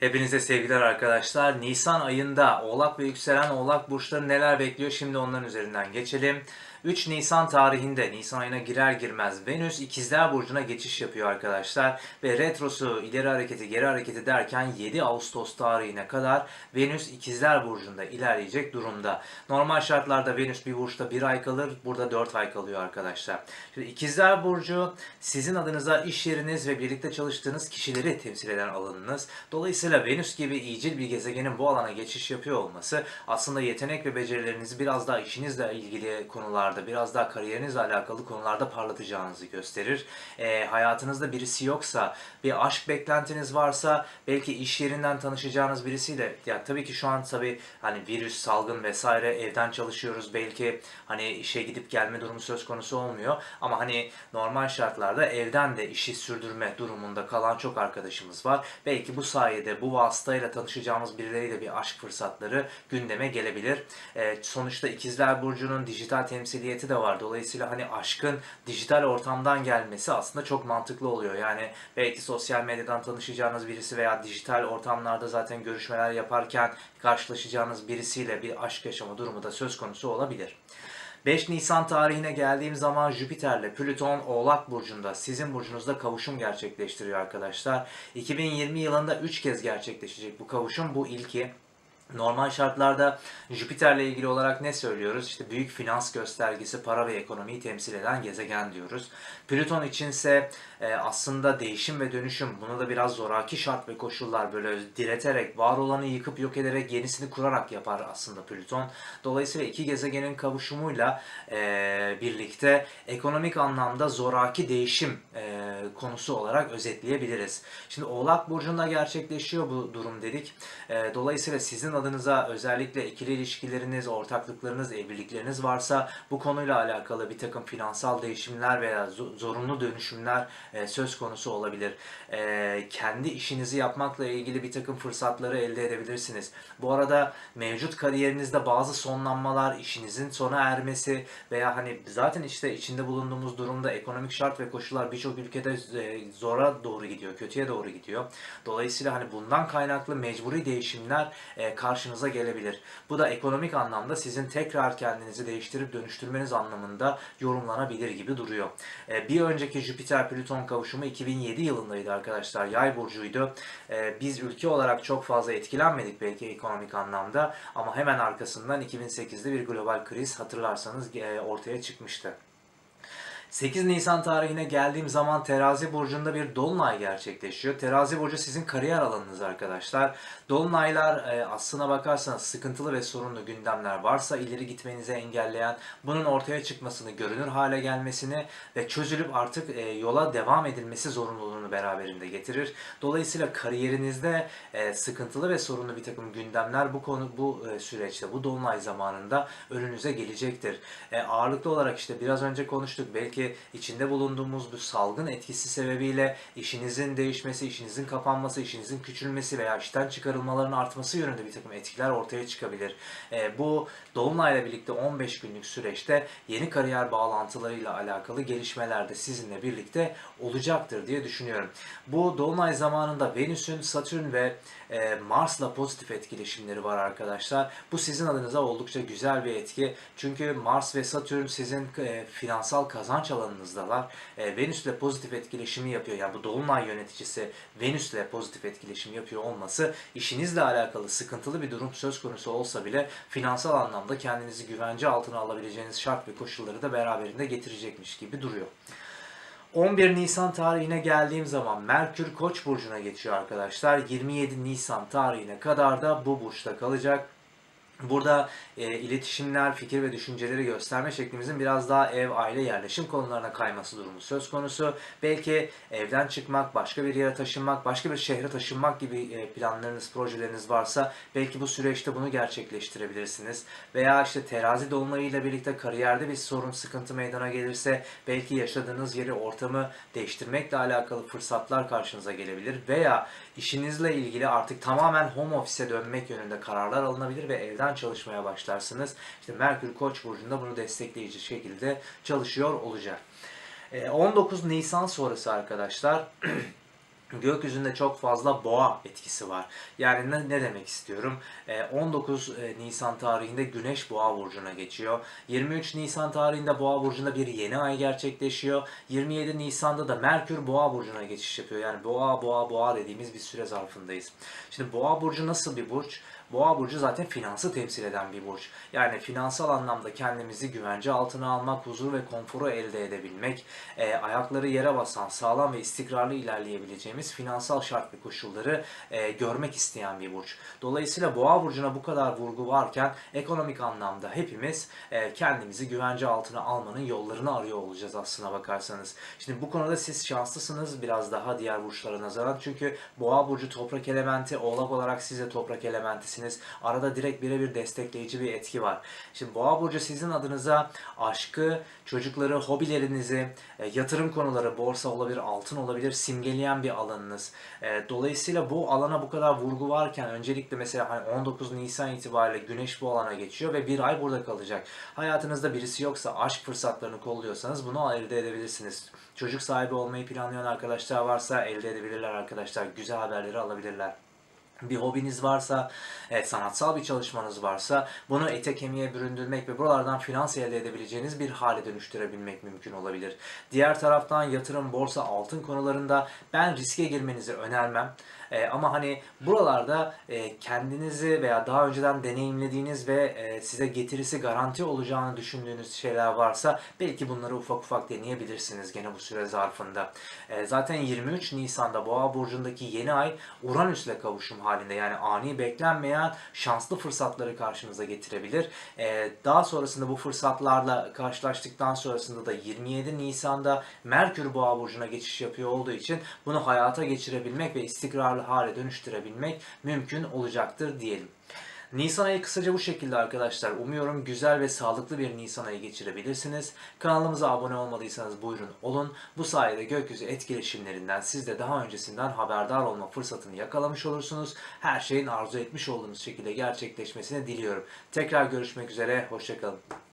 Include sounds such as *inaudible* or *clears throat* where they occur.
Hepinize sevgiler arkadaşlar. Nisan ayında Oğlak ve yükselen Oğlak burçları neler bekliyor? Şimdi onların üzerinden geçelim. 3 Nisan tarihinde Nisan ayına girer girmez Venüs İkizler Burcu'na geçiş yapıyor arkadaşlar. Ve retrosu ileri hareketi geri hareketi derken 7 Ağustos tarihine kadar Venüs İkizler Burcu'nda ilerleyecek durumda. Normal şartlarda Venüs bir burçta 1 ay kalır. Burada 4 ay kalıyor arkadaşlar. Şimdi İkizler Burcu sizin adınıza iş yeriniz ve birlikte çalıştığınız kişileri temsil eden alanınız. Dolayısıyla Venüs gibi iyicil bir gezegenin bu alana geçiş yapıyor olması aslında yetenek ve becerilerinizi biraz daha işinizle ilgili konularda, biraz daha kariyerinizle alakalı konularda parlatacağınızı gösterir. Ee, hayatınızda birisi yoksa, bir aşk beklentiniz varsa, belki iş yerinden tanışacağınız birisiyle, ya tabii ki şu an tabii hani virüs, salgın vesaire evden çalışıyoruz. Belki hani işe gidip gelme durumu söz konusu olmuyor. Ama hani normal şartlarda evden de işi sürdürme durumunda kalan çok arkadaşımız var. Belki bu sayede bu vasıtayla tanışacağımız birileriyle bir aşk fırsatları gündeme gelebilir. Ee, sonuçta İkizler Burcu'nun dijital temsiliyeti de var. Dolayısıyla hani aşkın dijital ortamdan gelmesi aslında çok mantıklı oluyor. Yani belki sosyal medyadan tanışacağınız birisi veya dijital ortamlarda zaten görüşmeler yaparken karşılaşacağınız birisiyle bir aşk yaşama durumu da söz konusu olabilir. 5 Nisan tarihine geldiğim zaman Jüpiter'le Plüton Oğlak Burcu'nda sizin burcunuzda kavuşum gerçekleştiriyor arkadaşlar. 2020 yılında 3 kez gerçekleşecek bu kavuşum. Bu ilki. Normal şartlarda Jüpiter'le ilgili olarak ne söylüyoruz? İşte büyük finans göstergesi, para ve ekonomiyi temsil eden gezegen diyoruz. Plüton içinse e, aslında değişim ve dönüşüm, bunu da biraz zoraki şart ve koşullar böyle direterek, var olanı yıkıp yok ederek yenisini kurarak yapar aslında Plüton. Dolayısıyla iki gezegenin kavuşumuyla e, birlikte ekonomik anlamda zoraki değişim e, konusu olarak özetleyebiliriz. Şimdi Oğlak Burcu'nda gerçekleşiyor bu durum dedik. E, dolayısıyla sizin adınıza özellikle ikili ilişkileriniz, ortaklıklarınız, evlilikleriniz varsa bu konuyla alakalı bir takım finansal değişimler veya zo- zorunlu dönüşümler e, söz konusu olabilir. E, kendi işinizi yapmakla ilgili bir takım fırsatları elde edebilirsiniz. Bu arada mevcut kariyerinizde bazı sonlanmalar, işinizin sona ermesi veya hani zaten işte içinde bulunduğumuz durumda ekonomik şart ve koşullar birçok ülkede e, zora doğru gidiyor, kötüye doğru gidiyor. Dolayısıyla hani bundan kaynaklı mecburi değişimler e, karşınıza gelebilir. Bu da ekonomik anlamda sizin tekrar kendinizi değiştirip dönüştürmeniz anlamında yorumlanabilir gibi duruyor. E, bir önceki Jüpiter-Plüton kavuşumu 2007 yılındaydı arkadaşlar. Yay burcuydu. E, biz ülke olarak çok fazla etkilenmedik belki ekonomik anlamda ama hemen arkasından 2008'de bir global kriz hatırlarsanız e, ortaya çıkmıştı. 8 Nisan tarihine geldiğim zaman Terazi burcunda bir dolunay gerçekleşiyor. Terazi burcu sizin kariyer alanınız arkadaşlar. Dolunaylar e, aslına bakarsanız sıkıntılı ve sorunlu gündemler varsa ileri gitmenizi engelleyen, bunun ortaya çıkmasını, görünür hale gelmesini ve çözülüp artık e, yola devam edilmesi zorunluluğunu beraberinde getirir. Dolayısıyla kariyerinizde e, sıkıntılı ve sorunlu bir takım gündemler bu konu bu e, süreçte, bu dolunay zamanında önünüze gelecektir. E, ağırlıklı olarak işte biraz önce konuştuk. Belki içinde bulunduğumuz bu salgın etkisi sebebiyle işinizin değişmesi, işinizin kapanması, işinizin küçülmesi veya işten çıkarılmaların artması yönünde bir takım etkiler ortaya çıkabilir. E, bu Dolunay'la birlikte 15 günlük süreçte yeni kariyer bağlantılarıyla alakalı gelişmeler de sizinle birlikte olacaktır diye düşünüyorum. Bu Dolunay zamanında Venüs'ün, Satürn ve e, Mars'la pozitif etkileşimleri var arkadaşlar. Bu sizin adınıza oldukça güzel bir etki. Çünkü Mars ve Satürn sizin e, finansal kazanç alanınızdalar. E, Venüs'le pozitif etkileşimi yapıyor. Yani bu Dolunay yöneticisi Venüs'le pozitif etkileşim yapıyor olması işinizle alakalı sıkıntılı bir durum söz konusu olsa bile finansal anlamda kendinizi güvence altına alabileceğiniz şart ve koşulları da beraberinde getirecekmiş gibi duruyor. 11 Nisan tarihine geldiğim zaman Merkür Koç burcuna geçiyor arkadaşlar. 27 Nisan tarihine kadar da bu burçta kalacak. Burada e, iletişimler, fikir ve düşünceleri gösterme şeklimizin biraz daha ev, aile, yerleşim konularına kayması durumu söz konusu. Belki evden çıkmak, başka bir yere taşınmak, başka bir şehre taşınmak gibi e, planlarınız, projeleriniz varsa belki bu süreçte bunu gerçekleştirebilirsiniz. Veya işte terazi dolunayıyla birlikte kariyerde bir sorun, sıkıntı meydana gelirse belki yaşadığınız yeri, ortamı değiştirmekle alakalı fırsatlar karşınıza gelebilir. Veya işinizle ilgili artık tamamen home office'e dönmek yönünde kararlar alınabilir ve evden çalışmaya başlarsınız. İşte Merkür Koç burcunda bunu destekleyici şekilde çalışıyor olacak. E, 19 Nisan sonrası arkadaşlar *clears throat* gökyüzünde çok fazla boğa etkisi var. Yani ne, ne demek istiyorum? Ee, 19 e, Nisan tarihinde Güneş Boğa burcuna geçiyor. 23 Nisan tarihinde Boğa burcunda bir yeni ay gerçekleşiyor. 27 Nisan'da da Merkür Boğa burcuna geçiş yapıyor. Yani Boğa Boğa Boğa dediğimiz bir süre zarfındayız. Şimdi Boğa burcu nasıl bir burç? Boğa burcu zaten finansı temsil eden bir burç. Yani finansal anlamda kendimizi güvence altına almak, huzur ve konforu elde edebilmek, e, ayakları yere basan, sağlam ve istikrarlı ilerleyebileceğimiz finansal şart ve koşulları e, görmek isteyen bir burç. Dolayısıyla Boğa burcuna bu kadar vurgu varken ekonomik anlamda hepimiz e, kendimizi güvence altına almanın yollarını arıyor olacağız aslına bakarsanız. Şimdi bu konuda siz şanslısınız biraz daha diğer burçlara nazaran. Çünkü Boğa burcu toprak elementi, Oğlak olarak siz de toprak elementisiniz. Arada direkt birebir destekleyici bir etki var. Şimdi Boğa burcu sizin adınıza aşkı, çocukları, hobilerinizi, e, yatırım konuları, borsa olabilir, altın olabilir simgeleyen bir alanınız. E, Dolayısıyla bu alana bu kadar vurgu varken öncelikle mesela hani 19 Nisan itibariyle Güneş bu alana geçiyor ve bir ay burada kalacak. Hayatınızda birisi yoksa aşk fırsatlarını kolluyorsanız bunu elde edebilirsiniz. Çocuk sahibi olmayı planlayan arkadaşlar varsa elde edebilirler arkadaşlar. Güzel haberleri alabilirler bir hobiniz varsa, evet, sanatsal bir çalışmanız varsa bunu ete kemiğe büründürmek ve buralardan finans elde edebileceğiniz bir hale dönüştürebilmek mümkün olabilir. Diğer taraftan yatırım, borsa, altın konularında ben riske girmenizi önermem. Ee, ama hani buralarda e, kendinizi veya daha önceden deneyimlediğiniz ve e, size getirisi garanti olacağını düşündüğünüz şeyler varsa belki bunları ufak ufak deneyebilirsiniz gene bu süre zarfında. E, zaten 23 Nisan'da Boğa burcundaki yeni ay Uranüs'le kavuşum halinde yani ani beklenmeyen şanslı fırsatları karşınıza getirebilir. E, daha sonrasında bu fırsatlarla karşılaştıktan sonrasında da 27 Nisan'da Merkür Boğa burcuna geçiş yapıyor olduğu için bunu hayata geçirebilmek ve istikrarlı hale dönüştürebilmek mümkün olacaktır diyelim. Nisan ayı kısaca bu şekilde arkadaşlar. Umuyorum güzel ve sağlıklı bir Nisan ayı geçirebilirsiniz. Kanalımıza abone olmadıysanız buyurun olun. Bu sayede gökyüzü etkileşimlerinden siz de daha öncesinden haberdar olma fırsatını yakalamış olursunuz. Her şeyin arzu etmiş olduğunuz şekilde gerçekleşmesini diliyorum. Tekrar görüşmek üzere. Hoşçakalın.